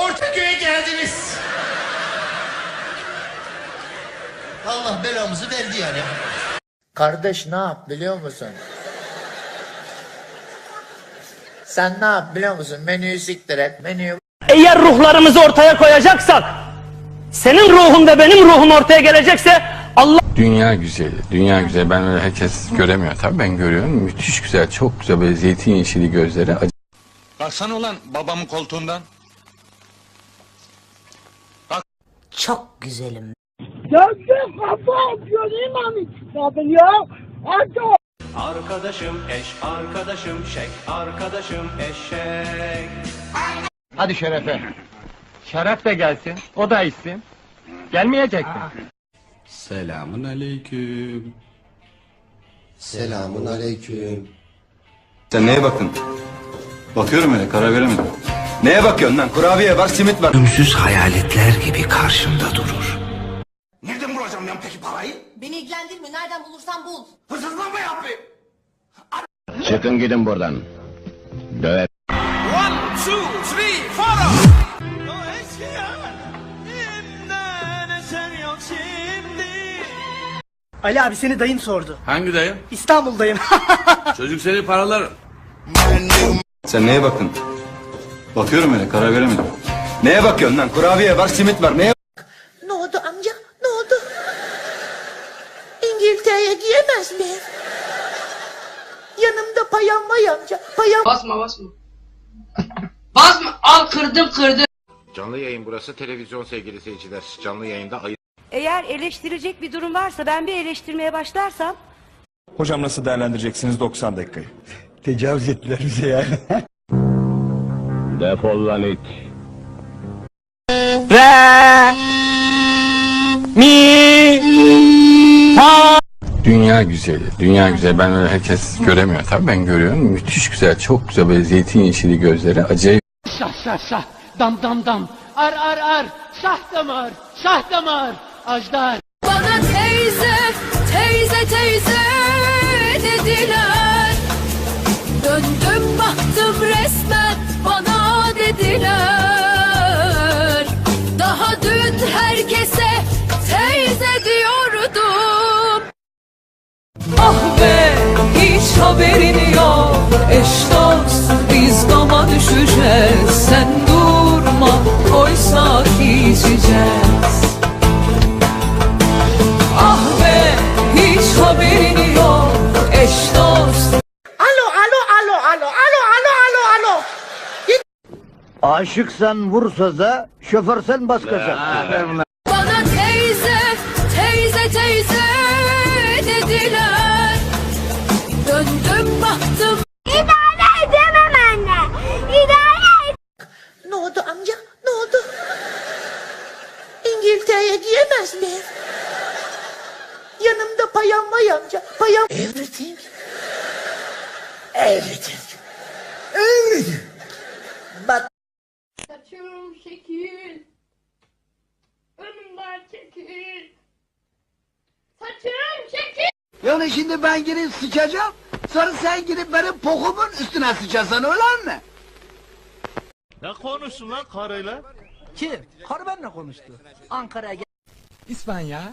Ortaköy'e geldiniz. Allah belamızı verdi yani. Kardeş ne yap biliyor musun? Sen ne yap biliyor musun? Menüyü siktir et. Menüyü Eğer ruhlarımızı ortaya koyacaksak, senin ruhun ve benim ruhum ortaya gelecekse Allah Dünya güzeli, dünya güzeli. Ben öyle herkes göremiyor tabii ben görüyorum. Müthiş güzel, çok güzel böyle zeytin yeşili gözleri. Kalksana ulan babamın koltuğundan. Çok güzelim. Arkadaşım eş, arkadaşım şek, arkadaşım eşek. Hadi Şerefe. Şeref de gelsin, o da içsin. Gelmeyecek mi? Selamun aleyküm. Selamun aleyküm. Sen neye baktın? Bakıyorum öyle karar veremedim. Neye bakıyorsun lan? Kurabiye var, simit var. Ölümsüz hayaletler gibi karşımda durur. Nereden bulacağım ben peki parayı? Beni ilgilendirmiyor. Nereden bulursan bul. Hırsızlık mı yapayım? Çıkın gidin buradan. Döver. Ali abi seni dayın sordu. Hangi dayım? İstanbul'dayım. Çocuk seni paralar. Sen neye baktın? Bakıyorum öyle karar veremedim. Neye bakıyorsun lan? Kurabiye var, simit var. Neye Ne oldu amca? Ne oldu? İngiltere'ye giyemez miyim? Yanımda payam var amca. Payam Basma basma. basma. Al kırdım kırdım. Canlı yayın burası televizyon sevgili seyirciler. Canlı yayında ayı... Eğer eleştirecek bir durum varsa ben bir eleştirmeye başlarsam Hocam nasıl değerlendireceksiniz 90 dakikayı? Defol lan it. Re mi fa Dünya güzeli, dünya güzeli. Ben öyle herkes göremiyor tabii ben görüyorum. Müthiş güzel, çok güzel böyle zeytin yeşili gözleri. Acayip şah şah şah dam dam dam ar ar ar şah damar şah damar ajdar Bana teyze, teyze, teyze dediler. Döndüm baktım resmen bana dediler. Daha dün herkese teyze diyordum. Ah be hiç haberin yok eş dost biz gama düşeceğiz sen durma oysa içeceğiz. Aşıksan vur söze şoförsen bas gaza Bana teyze, teyze, teyze dediler. Döndüm baktım. İdare edemem anne. İdare Ne oldu amca? Ne oldu? İngiltere'ye giyemez miyim? Yanımda payam var amca. Payam... Everything. Everything. Everything. Saçım şekil. Önümden çekil. Saçım şekil. Yani şimdi ben girip sıçacağım sonra sen girip benim pokumun üstüne sıçasan öyle mi? Ne konuştun lan karıyla? Kim? Karı benimle konuştu. Ankara'ya gel. İspanya.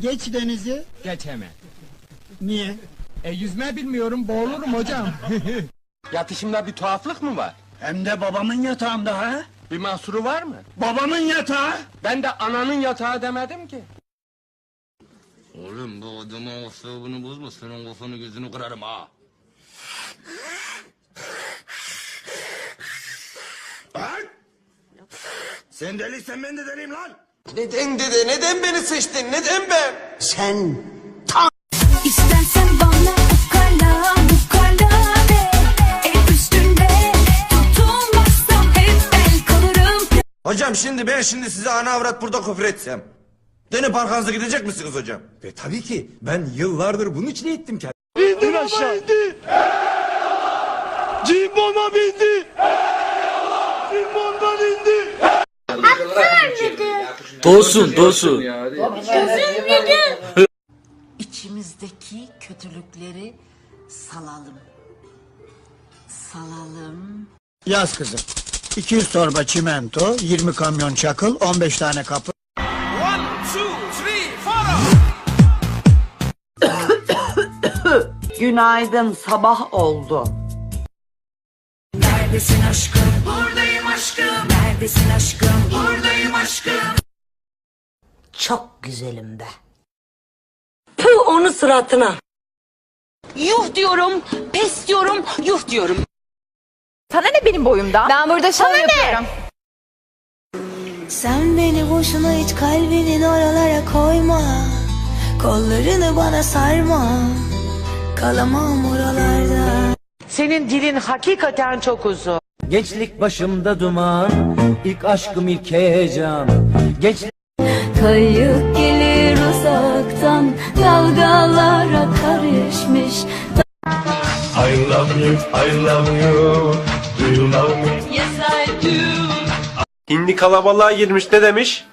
Geç denizi. Geçeme. Niye? E yüzme bilmiyorum boğulurum hocam. Yatışımda bir tuhaflık mı var? Hem de babamın yatağında ha? Bir mahsuru var mı? Babamın yatağı. Ben de ananın yatağı demedim ki. Oğlum bu adamın asabını bozma senin kafanı gözünü kırarım ha. Sen deliysen ben de deliyim lan. Neden dede? Neden beni seçtin? Neden ben? İstersen Hocam şimdi ben şimdi size ana avrat burada küfür etsem. Dönüp arkanıza gidecek misiniz hocam? E tabii ki. Ben yıllardır bunun için eğittim kendimi. İndir aşağı. Bindi. Cimbom'a bindi. Cimbom'dan indi. Dolsun dolsun. İçimizdeki kötülükleri salalım. Salalım. Yaz kızım. 200 torba çimento, 20 kamyon çakıl, 15 tane kapı. Günaydın sabah oldu. Neredesin aşkım? Buradayım aşkım. Neredesin aşkım? Buradayım aşkım. Çok güzelim de. Puh onu suratına. Yuh diyorum, pes diyorum, yuh diyorum. Sana ne benim boyumda? Ben burada şov yapıyorum. Sen beni boşuna hiç kalbinin oralara koyma. Kollarını bana sarma. Kalamam oralarda. Senin dilin hakikaten çok uzun. Gençlik başımda duman, ilk aşkım ilk heyecan. Gençlik Kayıp gelir uzaktan dalgalara karışmış. I love you, I love you. You love me? Yes I do. Hindi kalabalığa girmiş ne demiş?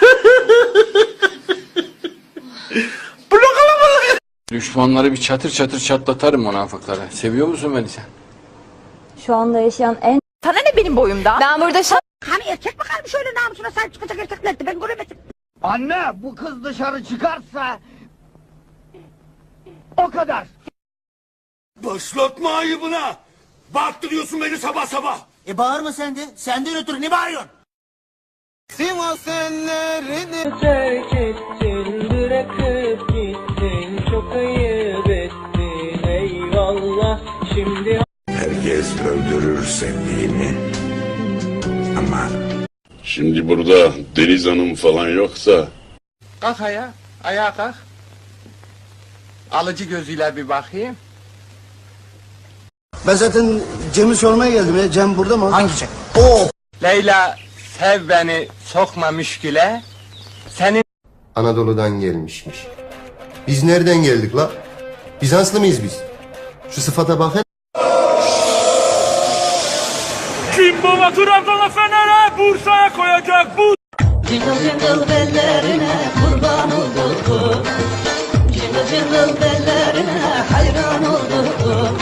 Düşmanları bir çatır çatır çatlatarım münafıklara. Seviyor musun beni sen? Şu anda yaşayan en Sana ne benim boyumda? Ben burada şov... Anne bu kız dışarı çıkarsa o kadar. Başlatma ayıbına. Baktırıyorsun beni sabah sabah. E bağırma sen de. Senden ötürü ne bağırıyorsun? Sivas ellerini terk ettin, bırakıp gittin, çok ayıp ettin, eyvallah. Şimdi Herkes öldürür sevdiğini. Ama Şimdi burada Deniz Hanım falan yoksa Kalk ayağa. Ayağa kalk. Alıcı gözüyle bir bakayım. Ben zaten Cem'i sormaya geldim ya. Cem burada mı? Hangi Cem? O. Leyla sev beni sokma müşküle. Senin Anadolu'dan gelmişmiş. Biz nereden geldik la? Bizanslı mıyız biz? Şu sıfata bak kim baba Trabzon'a Fener'e Bursa'ya koyacak bu Jingle jingle bellerine kurban oldum. Jingle jingle bellerine hayran oldum.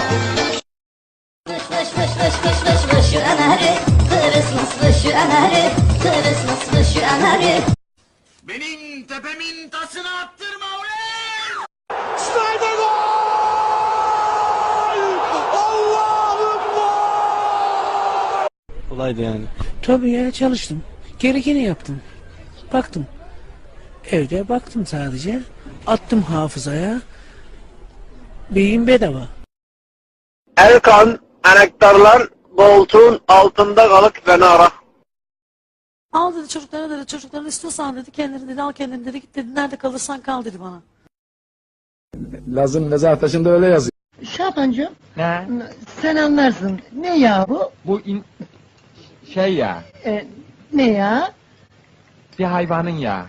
Vış vış vış vış vış vış şu anari. Christmas vış şu anari. Christmas vış şu benim tepemin tasını attırma ulan! Kolaydı yani. Tabii ya çalıştım. Gerekeni yaptım. Baktım. Evde baktım sadece. Attım hafızaya. Beyin bedava. Erkan, anahtarlar koltuğun altında kalıp beni ara. Al dedi çocuklara dedi çocukların istiyorsan dedi kendini dedi al kendini dedi git dedi nerede kalırsan kal dedi bana. Lazım mezar taşında öyle yazıyor. Şapancığım Ne? sen anlarsın. Ne ya bu? Bu in... şey ya. E, ne ya? Bir hayvanın ya.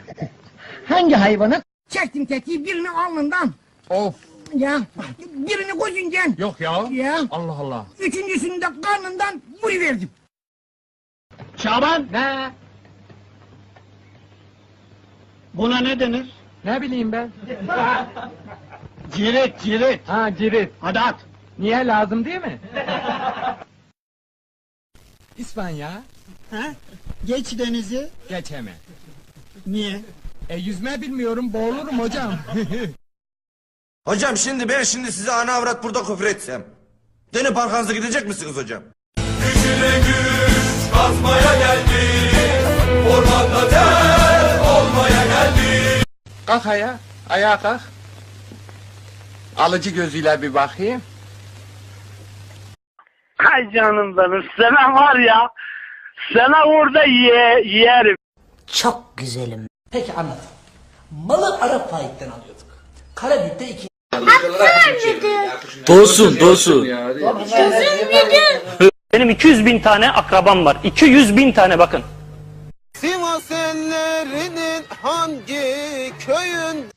Hangi hayvanı? Çektim tetiği birini alnından. Of. Ya birini gözünden. Yok ya. Ya Allah Allah. üçüncüsünü de karnından vuruverdim. Şaban. Ne? Buna ne denir? Ne bileyim ben. Cirit cirit. Ha cirit. Hadi at. Niye lazım değil mi? İspanya. Geç denizi. Geçeme. Niye? E yüzme bilmiyorum boğulurum hocam. Hocam şimdi ben şimdi size ana avrat burada küfür etsem. Dönüp arkanıza gidecek misiniz hocam? kalk ayağa. Ayağa kalk. Alıcı gözüyle bir bakayım. Hay canım benim. Sana var ya. Sana orada ye, yerim. Çok güzelim. Peki anlat. Malı Arap faikten alıyorduk. Karabük'te iki Dolsun dolsun. Benim 200 bin tane akrabam var. 200 bin tane bakın. Sivas ellerinin hangi köyün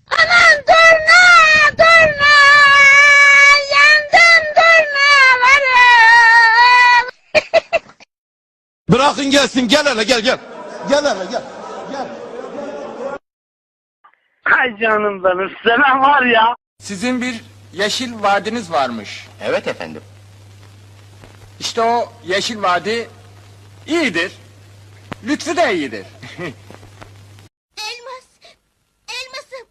Bırakın gelsin gel hele gel gel. Gel hele gel. Hay canım benim. Sana var ya. Sizin bir yeşil vadiniz varmış. Evet efendim. İşte o Yeşil Vadi iyidir. Lütfü de iyidir. Elmas. Elmasım.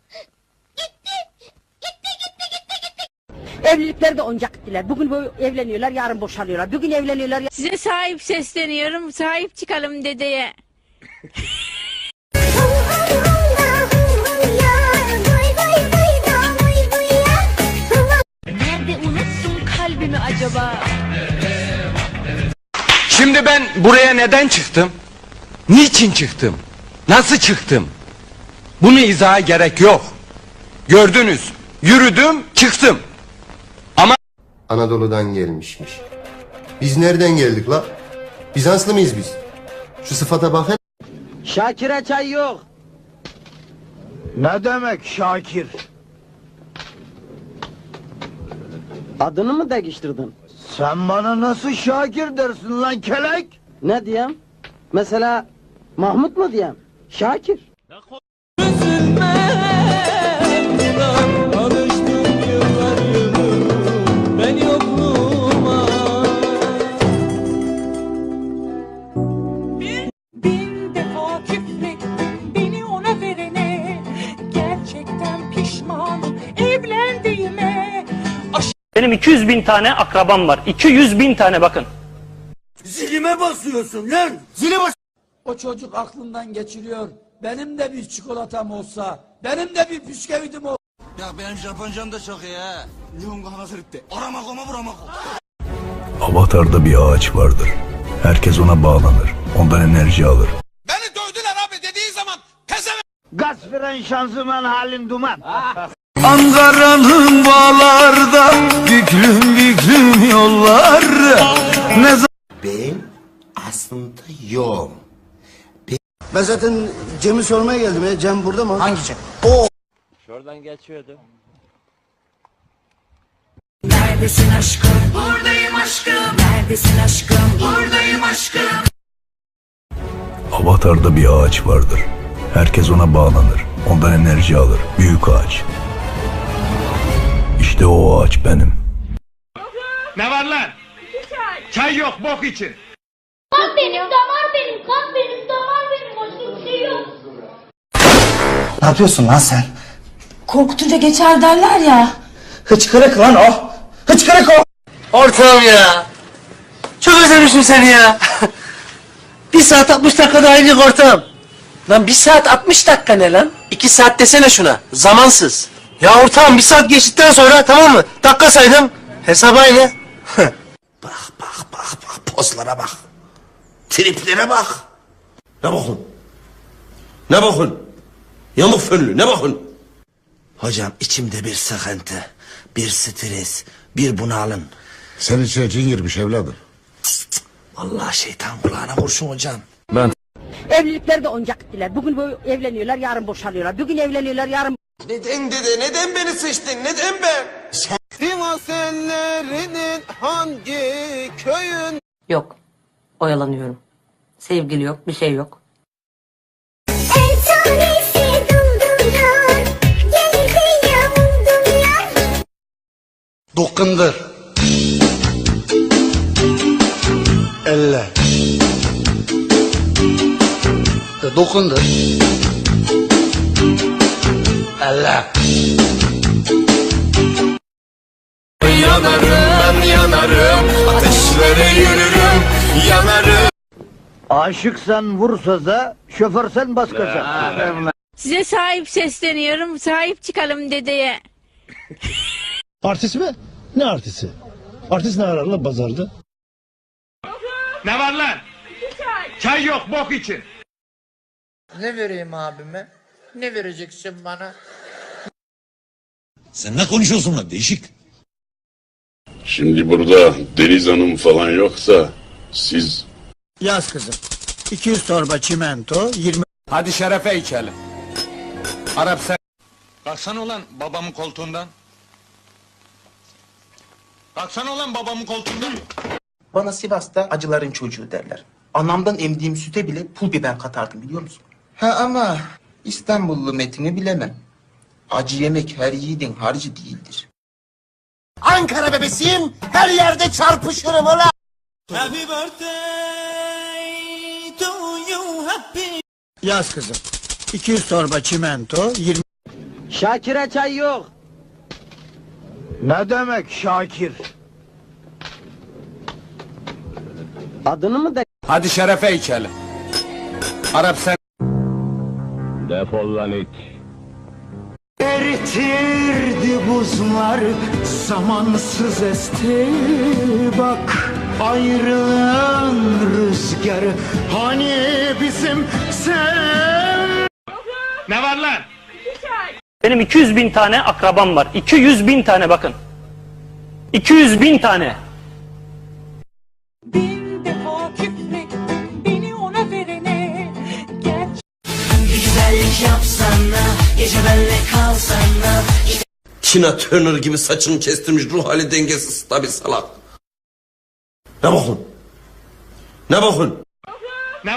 Gitti. Gitti gitti gitti gitti. Evlilikleri de oyuncak ettiler. Bugün böyle evleniyorlar, yarın boşanıyorlar. Bugün evleniyorlar, Size sahip sesleniyorum. Sahip çıkalım dedeye. Kalbimi acaba? Şimdi ben buraya neden çıktım? Niçin çıktım? Nasıl çıktım? Bunu izaha gerek yok. Gördünüz. Yürüdüm, çıktım. Anadolu'dan gelmişmiş. Biz nereden geldik la? Bizanslı mıyız biz? Şu sıfata bakın. Şakir'e çay yok. Ne demek Şakir? Adını mı değiştirdin? Sen bana nasıl Şakir dersin lan kelek? Ne diyeyim? Mesela Mahmut mu diyeyim? Şakir. Benim 200 bin tane akrabam var. 200 bin tane bakın. O çocuk aklından geçiriyor. Benim de bir çikolatam olsa, benim de bir bisküvitim olsa. Ya benim Japoncam da çok iyi ha. Nihongo hanasırıttı. Arama koma burama Avatar'da bir ağaç vardır. Herkes ona bağlanır. Ondan enerji alır. Beni dövdüler abi dediği zaman pes Gaz fren şanzıman halin duman. Ankara'nın bağlarda büklüm büklüm yollar. Ne Ben aslında yok. Ben zaten Cem'i sormaya geldim ya. Cem burada mı? Hangi Cem? Neredesin aşkım? Buradayım aşkım. Neredesin aşkım? Buradayım aşkım. Avatar'da bir ağaç vardır. Herkes ona bağlanır. Ondan enerji alır. Büyük ağaç. İşte o ağaç benim. Ne var lan? Çay yok bok için. Kan benim, damar benim, kan benim, damar benim. Başka bir şey yok. Ne yapıyorsun lan sen? Korkutunca geçer derler ya. Hıçkırık lan o. Hıçkırık o. Ortağım ya. Çok özlemişim seni ya. bir saat 60 dakikada ayrılık ortağım. Lan bir saat 60 dakika ne lan? İki saat desene şuna. Zamansız. Ya ortağım bir saat geçtikten sonra tamam mı? Dakika saydım. Hesap aynı. bak bak bak bak pozlara bak. Triplere bak. Ne bakın? Ne bakın? Yamuk fönlü ne bakın? Hocam içimde bir sıkıntı, bir stres, bir bunalım. Senin içine cin girmiş evladım. Vallahi şeytan kulağına kurşun hocam. Evlilikleri de oyuncak ettiler. Bugün böyle evleniyorlar, yarın boşanıyorlar. Bugün evleniyorlar, yarın Neden dede? Neden beni seçtin? Neden ben? Yok. Oyalanıyorum. Sevgili yok, bir şey yok. Dokundur. Elle. Dokundur. Elle. Yanarım ben yanarım Ateşlere yürürüm Yanarım Aşıksan vur söze, şoförsen bas gaza. Size sahip sesleniyorum. Sahip çıkalım dedeye. Artist mi? Ne artisti? Artist ne arar lan pazarda? Ne var lan? Çay yok bok için. Ne vereyim abime? Ne vereceksin bana? Sen ne konuşuyorsun lan değişik? Şimdi burada Deniz Hanım falan yoksa siz Yaz kızım. 200 torba çimento, 20... Hadi şerefe içelim. Arap sen... Kalksana ulan babamın koltuğundan. Kalksana ulan babamın koltuğundan. Bana Sivas'ta acıların çocuğu derler. Anamdan emdiğim süte bile pul biber katardım biliyor musun? Ha ama İstanbullu metini bilemem. Acı yemek her yiğidin harcı değildir. Ankara bebesiyim her yerde çarpışırım ola. Happy birthday to you happy. Yaz kızım. 200 torba çimento, 20... Şakir'e çay yok. Ne demek Şakir? Adını mı de... Hadi şerefe içelim. Arap sen Defol lan it. Eritirdi buzlar, zamansız esti bak Ayrılığın rüzgarı, hani bizim sev... Ne var lan? Benim 200 bin tane akrabam var. 200 bin tane bakın. 200 bin tane. Tina Turner gibi saçını kestirmiş ruh hali dengesiz tabi salak. Ne bakın? Ne bakın?